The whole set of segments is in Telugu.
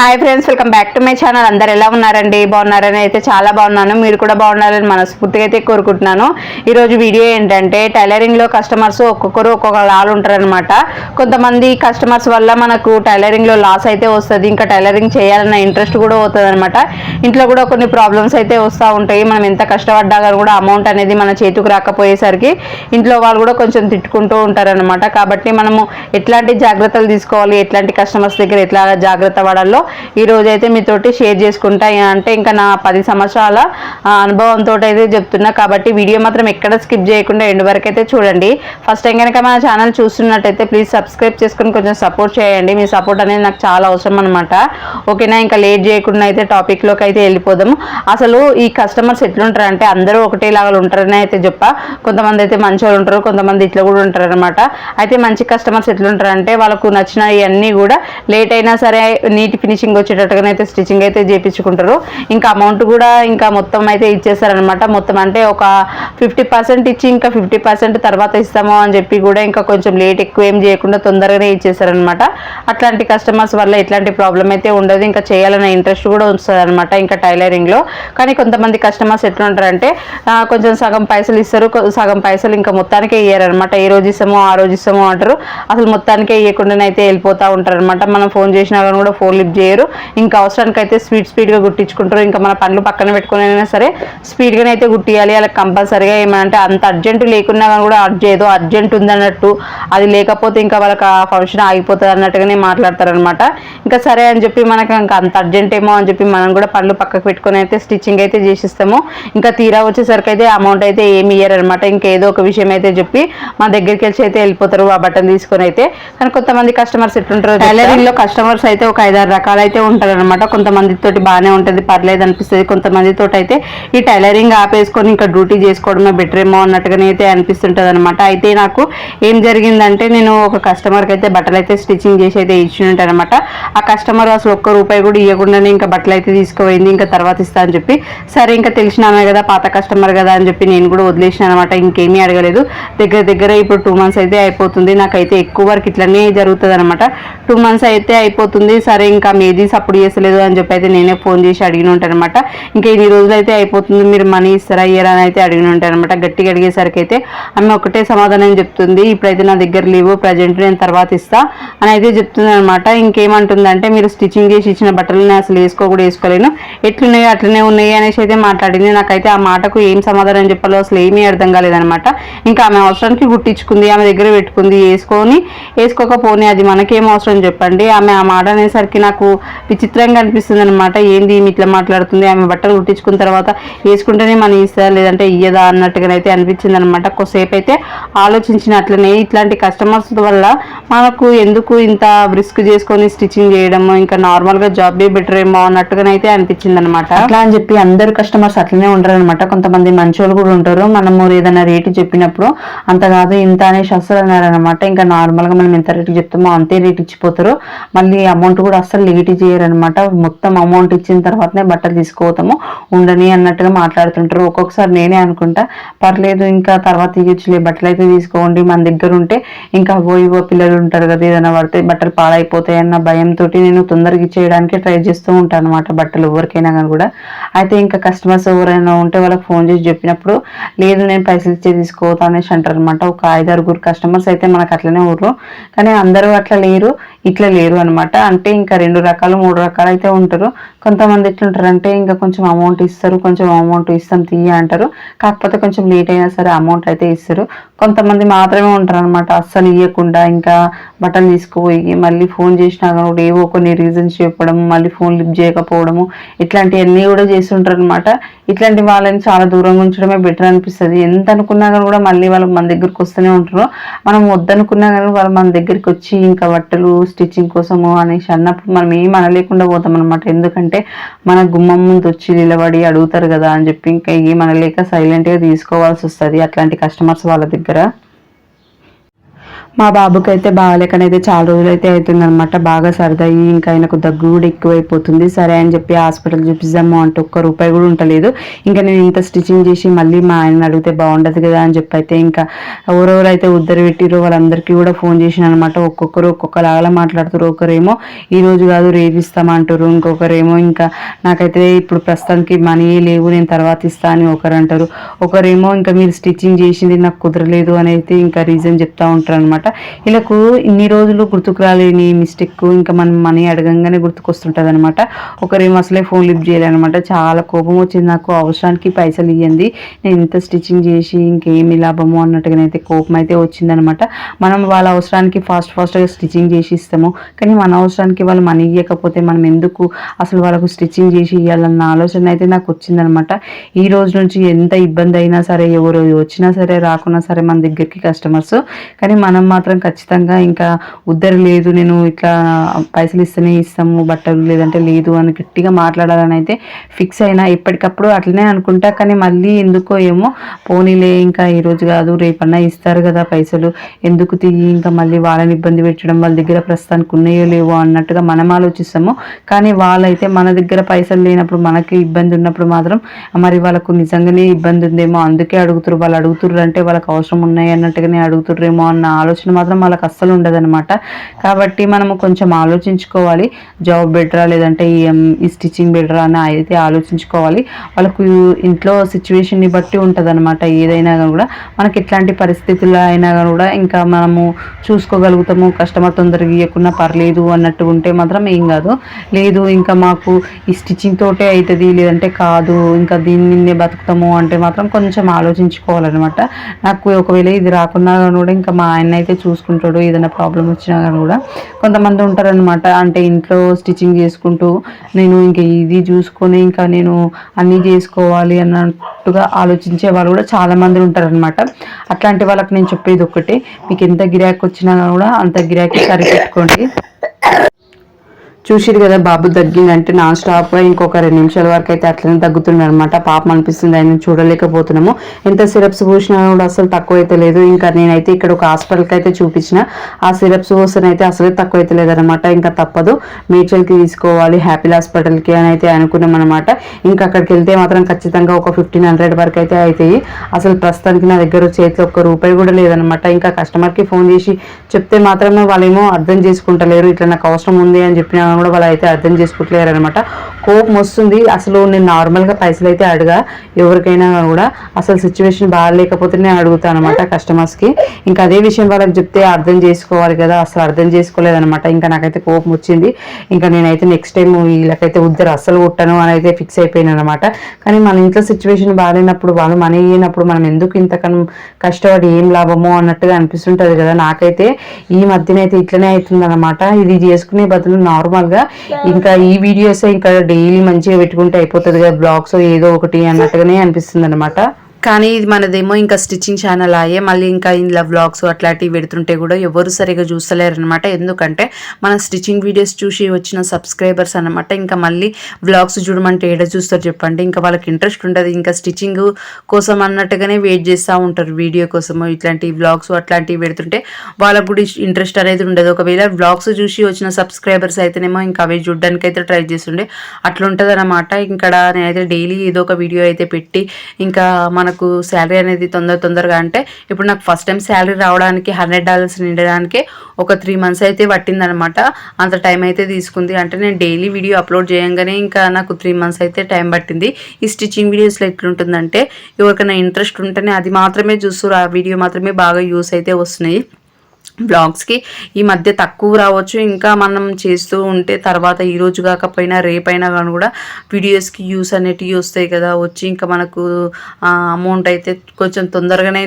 Hi friends welcome back to my channel అందరు ఎలా ఉన్నారండి? బాగున్నారని అయితే చాలా బాగున్నాను. మీరు కూడా బాగున్నారని మనస్ఫూర్తిగా అయితే కోరుకుంటున్నాను. ఈరోజు వీడియో ఏంటంటే టైలరింగ్లో కస్టమర్స్ ఒక్కొక్కరు ఒక్కొక్క లాలు ఉంటారనమాట కొంతమంది కస్టమర్స్ వల్ల మనకు టైలరింగ్లో లాస్ అయితే వస్తుంది. ఇంకా టైలరింగ్ చేయాలన్న ఇంట్రెస్ట్ కూడా అవుతుంది అనమాట ఇంట్లో కూడా కొన్ని ప్రాబ్లమ్స్ అయితే వస్తూ ఉంటాయి. మనం ఎంత కష్టపడ్డా కానీ కూడా అమౌంట్ అనేది మన చేతికి రాకపోయేసరికి ఇంట్లో వాళ్ళు కూడా కొంచెం తిట్టుకుంటూ ఉంటారనమాట కాబట్టి మనము ఎట్లాంటి జాగ్రత్తలు తీసుకోవాలి? ఎట్లాంటి కస్టమర్స్ దగ్గర ఎట్లా జాగ్రత్త పడాలో ఈ అయితే మీతోటి షేర్ చేసుకుంటా. అంటే ఇంకా నా పది సంవత్సరాల అనుభవంతో అయితే చెప్తున్నా. కాబట్టి వీడియో మాత్రం ఎక్కడ స్కిప్ చేయకుండా ఎండ్ వరకు అయితే చూడండి. ఫస్ట్ టైం కనుక మన ఛానల్ చూస్తున్నట్టయితే ప్లీజ్ సబ్స్క్రైబ్ చేసుకుని కొంచెం సపోర్ట్ చేయండి. మీ సపోర్ట్ అనేది నాకు చాలా అవసరం అనమాట ఓకేనా ఇంకా లేట్ చేయకుండా అయితే టాపిక్లోకి అయితే వెళ్ళిపోదాము. అసలు ఈ కస్టమర్స్ ఎట్లుంటారంటే అందరూ ఒకటేలాగా ఉంటారని అయితే చెప్పా. కొంతమంది అయితే మంచి వాళ్ళు ఉంటారు కొంతమంది ఇట్లా కూడా ఉంటారు అనమాట అయితే మంచి కస్టమర్స్ ఎట్లుంటారంటే వాళ్ళకు నచ్చిన ఇవన్నీ కూడా లేట్ అయినా సరే నీట్ ఫినిషింగ్ వచ్చేటట్టుగా అయితే స్టిచ్చింగ్ అయితే చేయించుకుంటారు ఇంకా అమౌంట్ కూడా ఇంకా మొత్తం అయితే ఇచ్చేస్తారనమాట మొత్తం అంటే ఒక ఫిఫ్టీ పర్సెంట్ ఇచ్చి ఇంకా ఫిఫ్టీ పర్సెంట్ తర్వాత ఇస్తాము అని చెప్పి కూడా ఇంకా కొంచెం లేట్ ఎక్కువ ఏం చేయకుండా తొందరగానే ఇచ్చేస్తారనమాట అట్లాంటి కస్టమర్స్ వల్ల ఎట్లాంటి ప్రాబ్లం అయితే ఉండదు. ఇంకా చేయాలనే ఇంట్రెస్ట్ కూడా వస్తుంది అనమాట ఇంకా టైలరింగ్లో కానీ కొంతమంది కస్టమర్స్ ఎట్లుంటారంటే కొంచెం సగం పైసలు ఇస్తారు. సగం పైసలు ఇంకా మొత్తానికే ఇయ్యారనమాట ఏ రోజు ఇస్తామో ఆ రోజు ఇస్తామో అంటారు. అసలు మొత్తానికే ఇవ్వకుండానే అయితే వెళ్ళిపోతూ ఉంటారనమాట మనం ఫోన్ చేసినా కానీ కూడా ఫోన్ లిఫ్ట్ చేయరు ఇంకా అవసరానికి అయితే స్పీడ్ స్పీడ్గా గుట్టించుకుంటారు. ఇంకా మన పనులు పక్కన పెట్టుకుని అయినా సరే స్పీడ్గానే అయితే గుట్టియాలి. అలా కంపల్సరీగా ఏమంటే అంత అర్జెంట్ లేకున్నా కానీ కూడా ఏదో అర్జెంట్ ఉందన్నట్టు అది లేకపోతే ఇంకా వాళ్ళకి ఆ ఫంక్షన్ ఆగిపోతుంది అన్నట్టుగానే మాట్లాడతారనమాట ఇంకా సరే అని చెప్పి మనకి ఇంకా అంత అర్జెంట్ ఏమో అని చెప్పి మనం కూడా పనులు పక్కకు పెట్టుకొని అయితే స్టిచ్చింగ్ అయితే చేసిస్తాము. ఇంకా తీరా వచ్చేసరికి అయితే అమౌంట్ అయితే ఏమి ఇయ్యరు అనమాట ఇంకా ఏదో ఒక విషయం అయితే చెప్పి మా దగ్గరికి వచ్చి అయితే వెళ్ళిపోతారు ఆ బట్టలు తీసుకొని అయితే. కానీ కొంతమంది కస్టమర్స్ ఎట్లుంటారు టైలరింగ్లో కస్టమర్స్ అయితే ఒక ఐదారు రకాలు అయితే ఉంటారనమాట కొంతమంది తోటి బాగానే ఉంటుంది పర్లేదు అనిపిస్తుంది. కొంతమంది తోటి అయితే ఈ టైలరింగ్ ఆపేసుకొని ఇంకా డ్యూటీ చేసుకోవడమే బెటర్ ఏమో అన్నట్టుగానే అయితే అనిపిస్తుంటుంది అనమాట అయితే నాకు ఏం జరిగిందంటే నేను ఒక కస్టమర్కి అయితే బట్టలు అయితే స్టిచ్చింగ్ చేసి అయితే ఇచ్చి అనమాట ఆ కస్టమర్ అసలు ఒక్క రూపాయి కూడా ఇవ్వకుండానే ఇంకా బట్టలు అయితే తీసుకుపోయింది ఇంకా తర్వాత ఇస్తా అని చెప్పి సరే ఇంకా తెలిసినామే కదా పాత కస్టమర్ కదా అని చెప్పి నేను కూడా వదిలేసిన అనమాట ఇంకేమీ అడగలేదు. దగ్గర దగ్గర ఇప్పుడు టూ మంత్స్ అయితే అయిపోతుంది. నాకైతే ఎక్కువ వరకు ఇట్లనే జరుగుతుంది అనమాట టూ మంత్స్ అయితే అయిపోతుంది. సరే ఇంకా ఏది సపోర్ట్ చేస్తలేదు అని చెప్పి అయితే నేనే ఫోన్ చేసి అడిగిన ఉంటాను అనమాట ఇంకా ఇన్ని రోజులు అయితే అయిపోతుంది మీరు మనీ ఇస్తారా ఇయ్యరా అని అయితే అడిగిన ఉంటాను అనమాట గట్టిగా అడిగేసరికి అయితే ఆమె ఒకటే సమాధానం చెప్తుంది ఇప్పుడైతే నా దగ్గర లేవు ప్రజెంట్ నేను తర్వాత ఇస్తా అని అయితే చెప్తుంది అనమాట ఇంకేమంటుందంటే మీరు స్టిచ్చింగ్ చేసి ఇచ్చిన బట్టలు నేను అసలు వేసుకోకూడదు వేసుకోలేను. ఎట్లున్నాయో అట్లనే ఉన్నాయి అనేసి అయితే మాట్లాడింది. నాకైతే ఆ మాటకు ఏం సమాధానం చెప్పాలో అసలు ఏమీ అర్థం కాలేదనమాట ఇంకా ఆమె అవసరానికి గుట్టించుకుంది ఆమె దగ్గర పెట్టుకుంది వేసుకొని వేసుకోకపోని అది మనకేం అవసరం చెప్పండి. ఆమె ఆ మాట అనేసరికి నాకు విచిత్రంగా అనిపిస్తుంది అనమాట ఏంది ఇట్లా మాట్లాడుతుంది? ఆమె బట్టలు కుట్టించుకున్న తర్వాత వేసుకుంటేనే మనం ఇస్తా లేదంటే ఇయ్యదా అన్నట్టుగానైతే అనిపించింది అనమాట కొద్దిసేపు అయితే ఆలోచించిన అట్లనే ఇట్లాంటి కస్టమర్స్ వల్ల మనకు ఎందుకు ఇంత రిస్క్ చేసుకొని స్టిచ్చింగ్ చేయడము ఇంకా నార్మల్గా జాబ్ బెటర్ ఏమో అన్నట్టుగానైతే అనిపించింది అనమాట అట్లా అని చెప్పి అందరు కస్టమర్స్ అట్లనే ఉండరు అనమాట కొంతమంది మంచి కూడా ఉంటారు. మనము ఏదైనా రేటు చెప్పినప్పుడు అంత కాదు ఇంత అనేసి అస్సలు అన్నారనమాట ఇంకా నార్మల్గా మనం ఎంత రేటు చెప్తామో అంతే రేటు ఇచ్చిపోతారు. మళ్ళీ అమౌంట్ కూడా అస్సలు లేట్ చేయరనమాట. మొత్తం అమౌంట్ ఇచ్చిన తర్వాతనే బట్టలు తీసుకోతాము. ఉండని అన్నట్టుగా మాట్లాడుతుంటారు. ఒక్కొక్కసారి నేనే అనుకుంటా పర్లేదు ఇంకా తర్వాత ఇవ్వచ్చులే బట్టలు అయితే తీసుకోండి మన దగ్గర ఉంటే ఇంకా అవో పిల్లలు ఉంటారు కదా ఏదైనా పడితే బట్టలు పాడైపోతాయి అన్న భయంతో నేను తొందరగా ఇచ్చేయడానికి ట్రై చేస్తూ ఉంటాను అనమాట బట్టలు ఎవరికైనా కానీ కూడా. అయితే ఇంకా కస్టమర్స్ ఎవరైనా ఉంటే వాళ్ళకి ఫోన్ చేసి చెప్పినప్పుడు లేదు నేను పైసలు ఇచ్చే తీసుకోవతా అనేసి అంటారు అనమాట ఒక ఐదారుగురు కస్టమర్స్ అయితే మనకు అట్లనే ఊరు కానీ అందరూ అట్లా లేరు. ఇట్లా లేరు అనమాట అంటే ఇంకా రెండు రకాలు మూడు రకాలు అయితే ఉంటారు. కొంతమంది ఎట్లుంటారు అంటే ఇంకా కొంచెం అమౌంట్ ఇస్తారు కొంచెం అమౌంట్ ఇస్తాం తీయ అంటారు. కాకపోతే కొంచెం లేట్ అయినా సరే అమౌంట్ అయితే ఇస్తారు. కొంతమంది మాత్రమే ఉంటారు అనమాట అస్సలు ఇవ్వకుండా ఇంకా బట్టలు తీసుకుపోయి మళ్ళీ ఫోన్ చేసినా కూడా ఏవో కొన్ని రీజన్స్ చెప్పడం మళ్ళీ ఫోన్ లిఫ్ట్ చేయకపోవడము ఇట్లాంటివన్నీ కూడా చేస్తుంటారు అనమాట ఇట్లాంటి వాళ్ళని చాలా దూరంగా ఉంచడమే బెటర్ అనిపిస్తుంది. ఎంత అనుకున్నా కానీ కూడా మళ్ళీ వాళ్ళు మన దగ్గరికి వస్తూనే ఉంటారు. మనం వద్దనుకున్నా కానీ వాళ్ళు మన దగ్గరికి వచ్చి ఇంకా బట్టలు స్టిచ్చింగ్ కోసము అనేసి అన్నప్పుడు మనం ఏం అనలేకుండా పోతాం అనమాట ఎందుకంటే మన గుమ్మం ముందు వచ్చి నిలబడి అడుగుతారు కదా అని చెప్పి ఇంకా ఏం అనలేక సైలెంట్గా తీసుకోవాల్సి వస్తుంది. అట్లాంటి కస్టమర్స్ వాళ్ళ దగ్గర. இருக்கிற మా బాబుకి అయితే బాగాలేకనైతే చాలా రోజులు అయితే బాగా సరదయ్యి ఇంకా ఆయనకు దగ్గు కూడా ఎక్కువైపోతుంది. సరే అని చెప్పి హాస్పిటల్ చూపిద్దాము అంటే ఒక్క రూపాయి కూడా ఉండలేదు. ఇంకా నేను ఇంత స్టిచ్చింగ్ చేసి మళ్ళీ మా ఆయన అడిగితే బాగుండదు కదా అని చెప్పి అయితే ఇంకా ఎవరెవరు అయితే ఉద్దరు పెట్టిరో వాళ్ళందరికీ కూడా ఫోన్ చేసిన అనమాట ఒక్కొక్కరు ఒక్కొక్కలాగా మాట్లాడుతారు ఒకరేమో ఈ రోజు కాదు రేపు ఇస్తామంటారు ఇంకొకరేమో ఇంకా నాకైతే ఇప్పుడు ప్రస్తుతానికి మనీ లేవు నేను తర్వాత ఇస్తా అని ఒకరు అంటారు ఒకరేమో ఇంకా మీరు స్టిచ్చింగ్ చేసింది నాకు కుదరలేదు అని అయితే ఇంకా రీజన్ చెప్తా ఉంటారు అనమాట వీళ్ళకు ఇన్ని రోజులు గుర్తుకు రాలేని మిస్టేక్ ఇంకా మనం మనీ అడగంగానే గుర్తుకొస్తుంటుంది అనమాట ఒకరేమో అసలే ఫోన్ లిఫ్ట్ చేయాలన్నమాట చాలా కోపం వచ్చింది నాకు. అవసరానికి పైసలు ఇవ్వండి నేను ఇంత స్టిచ్చింగ్ చేసి ఇంకేమి లాభము అన్నట్టుగానైతే కోపం అయితే వచ్చిందనమాట. మనం వాళ్ళ అవసరానికి ఫాస్ట్ ఫాస్ట్గా స్టిచ్చింగ్ చేసి ఇస్తాము. కానీ మన అవసరానికి వాళ్ళు మనీ ఇవ్వకపోతే మనం ఎందుకు అసలు వాళ్ళకు స్టిచ్చింగ్ చేసి ఇవ్వాలన్న ఆలోచన అయితే నాకు వచ్చిందనమాట. ఈ రోజు నుంచి ఎంత ఇబ్బంది అయినా సరే ఎవరు వచ్చినా సరే రాకున్నా సరే మన దగ్గరికి కస్టమర్స్. కానీ మనం మాత్రం ఖచ్చితంగా ఇంకా ఉద్దరు లేదు నేను ఇట్లా పైసలు ఇస్తేనే ఇస్తాము బట్టలు లేదంటే లేదు అని గట్టిగా మాట్లాడాలని అయితే ఫిక్స్ అయినా ఎప్పటికప్పుడు అట్లనే అనుకుంటా. కానీ మళ్ళీ ఎందుకో ఏమో పోనీలే ఇంకా ఈరోజు కాదు రేపన్నా ఇస్తారు కదా పైసలు. ఎందుకు తిరిగి ఇంకా మళ్ళీ వాళ్ళని ఇబ్బంది పెట్టడం వాళ్ళ దగ్గర ప్రస్తుతానికి ఉన్నాయో లేవో అన్నట్టుగా మనం ఆలోచిస్తాము. కానీ వాళ్ళైతే మన దగ్గర పైసలు లేనప్పుడు మనకి ఇబ్బంది ఉన్నప్పుడు మాత్రం మరి వాళ్ళకు నిజంగానే ఇబ్బంది ఉందేమో అందుకే అడుగుతారు వాళ్ళు అడుగుతుర్రు అంటే వాళ్ళకి అవసరం ఉన్నాయి అన్నట్టుగానే అడుగుతుర్రేమో అన్న ఆలోచన మాత్రం వాళ్ళకి అస్సలు ఉండదనమాట కాబట్టి మనము కొంచెం ఆలోచించుకోవాలి. జాబ్ బెటరా లేదంటే ఈ స్టిచ్చింగ్ బెటరా అని అయితే ఆలోచించుకోవాలి. వాళ్ళకు ఇంట్లో సిచ్యువేషన్ని బట్టి ఉంటుందన్నమాట. ఏదైనా కూడా మనకి ఎట్లాంటి పరిస్థితుల్లో అయినా కూడా ఇంకా మనము చూసుకోగలుగుతాము. కస్టమర్ తొందరగా ఇవ్వకుండా పర్లేదు అన్నట్టు ఉంటే మాత్రం ఏం కాదు. లేదు ఇంకా మాకు ఈ స్టిచ్చింగ్ తోటే అవుతుంది లేదంటే కాదు ఇంకా దీన్ని బతుకుతాము అంటే మాత్రం కొంచెం ఆలోచించుకోవాలన్నమాట. నాకు ఒకవేళ ఇది రాకున్నా కూడా ఇంకా మా ఆయన అయితే చూసుకుంటాడు ఏదైనా ప్రాబ్లం వచ్చినా కానీ కూడా. కొంతమంది ఉంటారనమాట అంటే ఇంట్లో స్టిచ్చింగ్ చేసుకుంటూ నేను ఇంకా ఇది చూసుకొని ఇంకా నేను అన్నీ చేసుకోవాలి అన్నట్టుగా ఆలోచించే వాళ్ళు కూడా చాలామంది ఉంటారనమాట అట్లాంటి వాళ్ళకి నేను చెప్పేది ఒక్కటే మీకు ఎంత గిరాకీ వచ్చినా కూడా అంత గిరాకీ సరిపెట్టుకోండి. చూసిరు కదా బాబు తగ్గిందంటే నాన్ స్టాప్గా ఇంకొక రెండు నిమిషాల వరకు అయితే అట్లనే తగ్గుతుంది అనమాట పాపం అనిపిస్తుంది ఆయన చూడలేకపోతున్నాము. ఎంత సిరప్స్ పోసినా కూడా అసలు తక్కువ అయితే లేదు. ఇంకా నేనైతే ఇక్కడ ఒక హాస్పిటల్కి అయితే చూపించిన. ఆ సిరప్స్ పోసిన అయితే అసలే తక్కువ అయితే లేదనమాట ఇంకా తప్పదు. మేడ్చల్కి తీసుకోవాలి హ్యాపీ హాస్పిటల్కి అని అయితే అనుకున్నాం అనమాట ఇంకా అక్కడికి వెళ్తే మాత్రం ఖచ్చితంగా ఒక ఫిఫ్టీన్ హండ్రెడ్ వరకు అయితే అవుతాయి అసలు ప్రస్తుతానికి నా దగ్గర చేతిలో ఒక్క రూపాయి కూడా లేదనమాట ఇంకా కస్టమర్కి ఫోన్ చేసి చెప్తే మాత్రమే వాళ్ళేమో అర్థం చేసుకుంటలేరు ఇట్లా నాకు అవసరం ఉంది అని చెప్పిన కూడా వాళ్ళు అయితే అర్థం చేసుకుంటలేరు అనమాట కోపం వస్తుంది. అసలు నేను నార్మల్గా పైసలు అయితే అడగా. ఎవరికైనా కూడా అసలు సిచ్యువేషన్ బాగాలేకపోతే నేను అడుగుతాను అనమాట కస్టమర్స్కి ఇంకా అదే విషయం వాళ్ళకి చెప్తే అర్థం చేసుకోవాలి కదా. అసలు అర్థం చేసుకోలేదనమాట ఇంకా నాకైతే కోపం వచ్చింది. ఇంకా నేనైతే నెక్స్ట్ టైం వీళ్ళకైతే ఉద్దరు అస్సలు కొట్టను అని అయితే ఫిక్స్ అయిపోయాను అనమాట కానీ మన ఇంట్లో సిచ్యువేషన్ బాగాలేనప్పుడు వాళ్ళు మనీ అయినప్పుడు మనం ఎందుకు ఇంతకన్నా కష్టపడి ఏం లాభమో అన్నట్టుగా అనిపిస్తుంటుంది కదా. నాకైతే ఈ మధ్యనైతే ఇట్లనే అవుతుంది అనమాట ఇది చేసుకునే బదులు నార్మల్గా ఇంకా ఈ వీడియోస్ ఇంకా డైలీ మంచిగా పెట్టుకుంటే అయిపోతుంది కదా బ్లాగ్స్ ఏదో ఒకటి అన్నట్టుగానే అనిపిస్తుంది అనమాట కానీ ఇది మనదేమో ఇంకా స్టిచ్చింగ్ ఛానల్ అయ్యే మళ్ళీ ఇంకా ఇందులో వ్లాగ్స్ అట్లాంటివి పెడుతుంటే కూడా ఎవరు సరిగా చూస్తలేరు అనమాట ఎందుకంటే మన స్టిచ్చింగ్ వీడియోస్ చూసి వచ్చిన సబ్స్క్రైబర్స్ అనమాట ఇంకా మళ్ళీ వ్లాగ్స్ చూడమంటే ఏడ చూస్తారు చెప్పండి. ఇంకా వాళ్ళకి ఇంట్రెస్ట్ ఉంటుంది ఇంకా స్టిచ్చింగ్ కోసం అన్నట్టుగానే వెయిట్ చేస్తూ ఉంటారు వీడియో కోసము ఇట్లాంటి వ్లాగ్స్ అట్లాంటివి పెడుతుంటే వాళ్ళకు కూడా ఇంట్రెస్ట్ అనేది ఉండదు. ఒకవేళ వ్లాగ్స్ చూసి వచ్చిన సబ్స్క్రైబర్స్ అయితేనేమో ఇంకా అవి చూడడానికి అయితే ట్రై చేస్తుండే. అట్లా ఉంటుంది అనమాట ఇక్కడ నేనైతే డైలీ ఏదో ఒక వీడియో అయితే పెట్టి ఇంకా మన మనకు శాలరీ అనేది తొందర తొందరగా అంటే ఇప్పుడు నాకు ఫస్ట్ టైం శాలరీ రావడానికి హండ్రెడ్ డాలర్స్ నిండడానికి ఒక త్రీ మంత్స్ అయితే పట్టిందనమాట. అంత టైం అయితే తీసుకుంది. అంటే నేను డైలీ వీడియో అప్లోడ్ చేయంగానే ఇంకా నాకు త్రీ మంత్స్ అయితే టైం పట్టింది. ఈ స్టిచ్చింగ్ వీడియోస్లో ఎట్లుంటుందంటే ఎవరికైనా ఇంట్రెస్ట్ ఉంటేనే అది మాత్రమే చూస్తారు ఆ వీడియో మాత్రమే బాగా యూస్ అయితే వస్తున్నాయి. బ్లాగ్స్కి ఈ మధ్య తక్కువ రావచ్చు. ఇంకా మనం చేస్తూ ఉంటే తర్వాత ఈ రోజు కాకపోయినా రేపైనా కానీ కూడా వీడియోస్కి యూస్ అనేటివి వస్తాయి కదా. వచ్చి ఇంకా మనకు అమౌంట్ అయితే కొంచెం తొందరగానే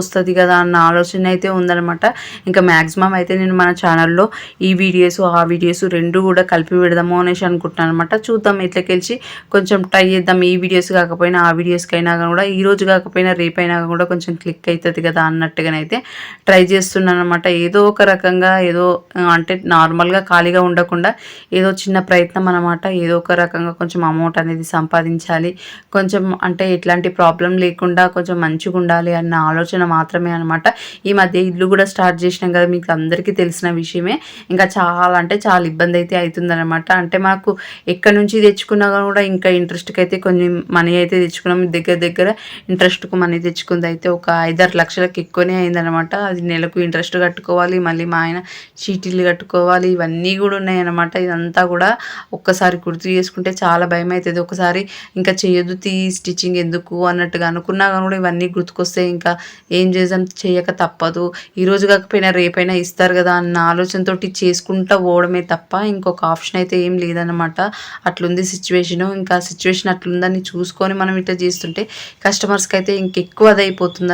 వస్తుంది కదా అన్న ఆలోచన అయితే ఉందనమాట ఇంకా మ్యాక్సిమం అయితే నేను మన ఛానల్లో ఈ వీడియోస్ ఆ వీడియోస్ రెండు కూడా కలిపి పెడదాము అనేసి అనుకుంటున్నాను అనమాట చూద్దాం ఇట్లకెళ్ళి కొంచెం ట్రై చేద్దాం. ఈ వీడియోస్ కాకపోయినా ఆ వీడియోస్కి అయినా కూడా ఈ రోజు కాకపోయినా రేపైనా కూడా కొంచెం క్లిక్ అవుతుంది కదా అన్నట్టుగానైతే ట్రై చేస్తున్నాను అనమాట ఏదో ఒక రకంగా ఏదో అంటే నార్మల్గా ఖాళీగా ఉండకుండా ఏదో చిన్న ప్రయత్నం అనమాట. ఏదో ఒక రకంగా కొంచెం అమౌంట్ అనేది సంపాదించాలి. కొంచెం అంటే ఇట్లాంటి ప్రాబ్లం లేకుండా కొంచెం మంచిగా ఉండాలి అన్న ఆలోచన మాత్రమే అనమాట. ఈ మధ్య ఇల్లు కూడా స్టార్ట్ చేసినాం కదా మీకు అందరికీ తెలిసిన విషయమే. ఇంకా చాలా అంటే చాలా ఇబ్బంది అయితే అవుతుందన్నమాట అంటే మాకు ఎక్కడి నుంచి తెచ్చుకున్నా కూడా ఇంకా ఇంట్రెస్ట్కి అయితే కొన్ని మనీ అయితే తెచ్చుకున్నాం. దగ్గర దగ్గర ఇంట్రెస్ట్కు మనీ తెచ్చుకుంది అయితే ఒక ఐదారు లక్షలకు ఎక్కువనే అయిందనమాట అది నెలకు ఇంట్రెస్ట్ కట్టుకోవాలి మళ్ళీ మా ఆయన చీటీలు కట్టుకోవాలి ఇవన్నీ కూడా ఉన్నాయన్నమాట. ఇదంతా కూడా ఒక్కసారి గుర్తు చేసుకుంటే చాలా భయం అవుతుంది ఒకసారి ఇంకా చేయొద్దు తీ స్టిచ్చింగ్ ఎందుకు అన్నట్టుగా అనుకున్నా కానీ కూడా ఇవన్నీ గుర్తుకొస్తే ఇంకా ఏం చేద్దాం? చేయక తప్పదు. ఈరోజు కాకపోయినా రేపైనా ఇస్తారు కదా అన్న ఆలోచనతో చేసుకుంటూ పోవడమే తప్ప ఇంకొక ఆప్షన్ అయితే ఏం లేదనమాట అట్లుంది సిచ్యువేషన్ ఇంకా సిచ్యువేషన్ అట్లుందని చూసుకొని మనం ఇట్లా చేస్తుంటే కస్టమర్స్కి అయితే ఇంకెక్కువ అది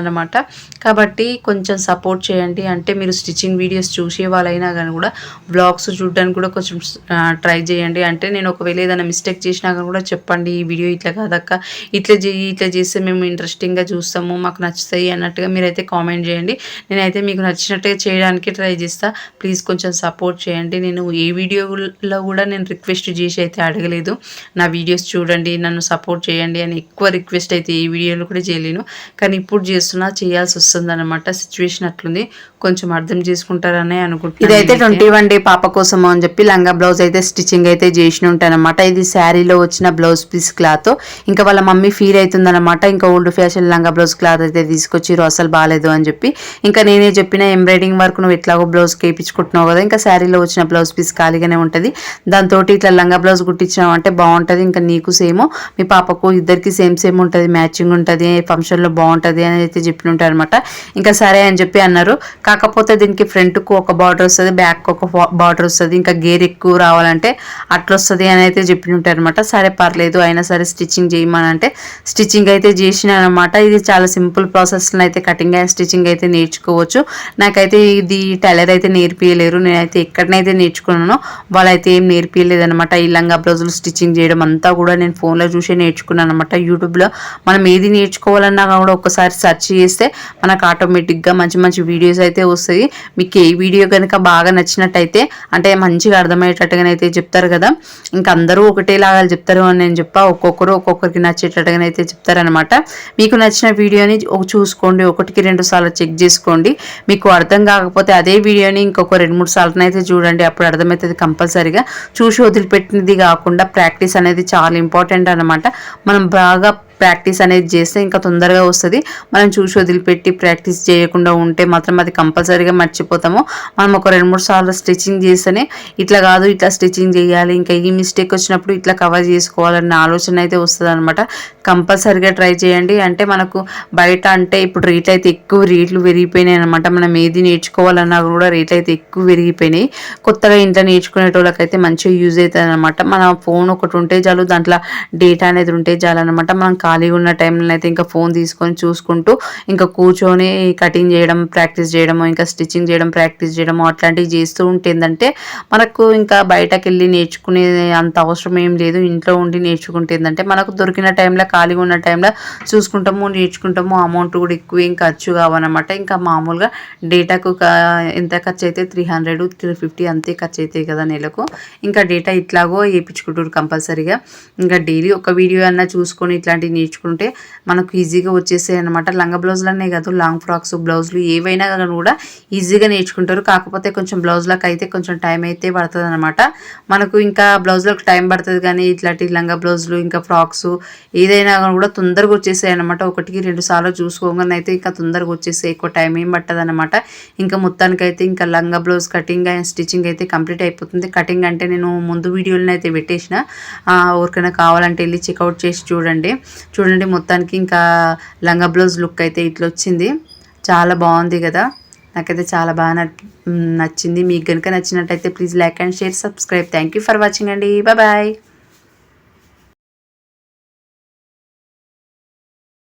అనమాట కాబట్టి కొంచెం సపోర్ట్ చేయండి. అంటే మీరు స్టిచ్చింగ్ వీడియోస్ చూసే వాళ్ళైనా కానీ కూడా బ్లాగ్స్ చూడడానికి కూడా కొంచెం ట్రై చేయండి. అంటే నేను ఒకవేళ ఏదైనా మిస్టేక్ చేసినా కానీ కూడా చెప్పండి ఈ వీడియో ఇట్లా కాదక్క. ఇట్లా చేయి ఇట్లా చేస్తే మేము ఇంట్రెస్టింగ్గా చూస్తాము మాకు నచ్చుతాయి అన్నట్టుగా మీరైతే కామెంట్ చేయండి. నేనైతే మీకు నచ్చినట్టుగా చేయడానికి ట్రై చేస్తా. ప్లీజ్ కొంచెం సపోర్ట్ చేయండి. నేను ఏ వీడియోలో కూడా నేను రిక్వెస్ట్ చేసి అయితే అడగలేదు. నా వీడియోస్ చూడండి నన్ను సపోర్ట్ చేయండి అని ఎక్కువ రిక్వెస్ట్ అయితే ఏ వీడియోలో కూడా చేయలేను. కానీ ఇప్పుడు చేస్తున్నా చేయాల్సి వస్తుంది అనమాట సిచ్యువేషన్ అట్లుంది. కొంచెం అర్థం చేసుకుంటారనే అనుకుంటున్నాను ఇదైతే ట్వంటీ వన్ డే పాప కోసం అని చెప్పి లంగా బ్లౌజ్ అయితే స్టిచ్చింగ్ అయితే చేసిన ఉంటానమాట ఇది శారీలో వచ్చిన బ్లౌజ్ పీస్ క్లాత్ ఇంకా వాళ్ళ మమ్మీ ఫీల్ అవుతుందన్నమాట. ఇంకా ఓల్డ్ ఫ్యాషన్ లంగా బ్లౌజ్ క్లాత్ అయితే తీసుకొచ్చిరు అసలు బాగాలేదు అని చెప్పి. ఇంకా నేనే చెప్పిన ఎంబ్రాయిడింగ్ వర్క్ నువ్వు ఎట్లాగో బ్లౌజ్ కేపించుకుంటున్నావు కదా ఇంకా శారీలో వచ్చిన బ్లౌజ్ పీస్ ఖాళీగానే ఉంటుంది. దాంతో ఇట్లా లంగా బ్లౌజ్ కుట్టించినావు అంటే బాగుంటుంది ఇంకా నీకు సేమ్ మీ పాపకు ఇద్దరికి సేమ్ సేమ్ ఉంటుంది మ్యాచింగ్ ఉంటుంది ఫంక్షన్లో బాగుంటుంది అని అయితే చెప్పినుంటారు అనమాట ఇంకా సరే అని చెప్పి అన్నారు. కాకపోతే దీనికి ఫ్రంట్కు ఒక బార్డర్ వస్తుంది బ్యాక్ ఒక బార్డర్ వస్తుంది ఇంకా గేర్ ఎక్కువ రావాలంటే అట్లా వస్తుంది అని అయితే చెప్పినుంటారు అనమాట సరే పర్లేదు అయినా సరే స్టిచ్చింగ్ చేయమనంటే స్టిచ్చింగ్ అయితే చేసిన అనమాట ఇది చాలా సింపుల్ ప్రాసెస్లో అయితే కటింగ్ అండ్ స్టిచ్చింగ్ అయితే నేర్చుకోవచ్చు. నాకైతే ఇది టైలర్ అయితే నేర్పియలేరు. నేనైతే ఎక్కడనైతే నేర్చుకున్నానో వాళ్ళైతే ఏం నేర్పియలేదు అనమాట ఈ లంగా బ్లౌజులు స్టిచ్చింగ్ చేయడం అంతా కూడా నేను ఫోన్లో చూసే నేర్చుకున్నాను అనమాట యూట్యూబ్లో మనం ఏది నేర్చుకోవాలన్నా కూడా ఒకసారి సెర్చ్ చేస్తే మనకు ఆటోమేటిక్గా మంచి మంచి వీడియోస్ అయితే వస్తాయి. మీకు ఏ వీడియో కనుక బాగా నచ్చినట్టయితే అంటే మంచిగా అర్థమయ్యేటట్టుగానైతే చెప్తారు కదా. ఇంకా అందరూ ఒకటేలాగా చెప్తారు అని నేను చెప్పా. ఒక్కొక్కరు ఒక్కొక్కరికి నచ్చేటట్టుగానైతే చెప్తారనమాట మీకు నచ్చిన వీడియోని ఒక చూసుకోండి ఒకటికి రెండు సార్లు చెక్ చేసుకోండి. మీకు అర్థం కాకపోతే అదే వీడియోని ఇంకొక రెండు మూడు సార్లు అయితే చూడండి. అప్పుడు అర్థమవుతుంది కంపల్సరీగా. చూసి వదిలిపెట్టినది కాకుండా ప్రాక్టీస్ అనేది చాలా ఇంపార్టెంట్ అనమాట మనం బాగా ప్రాక్టీస్ అనేది చేస్తే ఇంకా తొందరగా వస్తుంది. మనం చూసి వదిలిపెట్టి ప్రాక్టీస్ చేయకుండా ఉంటే మాత్రం అది కంపల్సరీగా మర్చిపోతాము. మనం ఒక రెండు మూడు సార్లు స్టిచ్చింగ్ చేస్తేనే ఇట్లా కాదు ఇట్లా స్టిచ్చింగ్ చేయాలి ఇంకా ఈ మిస్టేక్ వచ్చినప్పుడు ఇట్లా కవర్ చేసుకోవాలన్న ఆలోచన అయితే వస్తుంది అనమాట కంపల్సరీగా ట్రై చేయండి. అంటే మనకు బయట అంటే ఇప్పుడు రేట్లు అయితే ఎక్కువ రేట్లు పెరిగిపోయినాయి అనమాట మనం ఏది నేర్చుకోవాలన్నా కూడా రేట్లు అయితే ఎక్కువ పెరిగిపోయినాయి. కొత్తగా ఇంట్లో నేర్చుకునేటోళ్ళకైతే మంచిగా యూజ్ అవుతుంది అనమాట మన ఫోన్ ఒకటి ఉంటే చాలు దాంట్లో డేటా అనేది ఉంటే చాలు అనమాట మనం ఖాళీగా ఉన్న టైంలో అయితే ఇంకా ఫోన్ తీసుకొని చూసుకుంటూ ఇంకా కూర్చొని కటింగ్ చేయడం ప్రాక్టీస్ చేయడము ఇంకా స్టిచ్చింగ్ చేయడం ప్రాక్టీస్ చేయడము అట్లాంటివి చేస్తూ ఉంటుందంటే మనకు ఇంకా బయటకు వెళ్ళి నేర్చుకునే అంత అవసరం ఏం లేదు. ఇంట్లో ఉండి నేర్చుకుంటే ఏంటంటే మనకు దొరికిన టైంలో ఖాళీగా ఉన్న టైంలో చూసుకుంటాము నేర్చుకుంటాము. అమౌంట్ కూడా ఎక్కువ ఏం ఖర్చు కావనమాట. ఇంకా మామూలుగా డేటాకు ఎంత ఖర్చు అయితే త్రీ హండ్రెడ్ త్రీ ఫిఫ్టీ అంతే ఖర్చు అవుతాయి కదా నెలకు. ఇంకా డేటా ఇట్లాగో వేయించుకుంటారు కంపల్సరీగా. ఇంకా డైలీ ఒక వీడియో అన్నా చూసుకొని ఇట్లాంటి నేర్చుకుంటే మనకు ఈజీగా వచ్చేసాయి అనమాట లంగా బ్లౌజులనే కాదు లాంగ్ ఫ్రాక్స్ బ్లౌజులు ఏవైనా కానీ కూడా ఈజీగా నేర్చుకుంటారు. కాకపోతే కొంచెం బ్లౌజ్లకు అయితే కొంచెం టైం అయితే పడుతుంది అనమాట మనకు ఇంకా బ్లౌజ్లకు టైం పడుతుంది కానీ ఇట్లాంటి లంగా బ్లౌజులు ఇంకా ఫ్రాక్స్ ఏదైనా కానీ కూడా తొందరగా వచ్చేసాయి అనమాట ఒకటికి రెండు సార్లు చూసుకోగానే అయితే ఇంకా తొందరగా వచ్చేసాయి ఎక్కువ టైం ఏం పట్టదు అనమాట ఇంకా మొత్తానికైతే ఇంకా లంగా బ్లౌజ్ కటింగ్ అండ్ స్టిచ్చింగ్ అయితే కంప్లీట్ అయిపోతుంది. కటింగ్ అంటే నేను ముందు వీడియోలను అయితే పెట్టేసిన ఎవరికైనా కావాలంటే వెళ్ళి చెక్అవుట్ చేసి చూడండి. చూడండి మొత్తానికి ఇంకా లంగా బ్లౌజ్ లుక్ అయితే ఇట్లా వచ్చింది. చాలా బాగుంది కదా. నాకైతే చాలా బాగా నచ్చింది. మీకు కనుక నచ్చినట్టయితే please like and share subscribe. Thank you for watching అండి. బాయ్.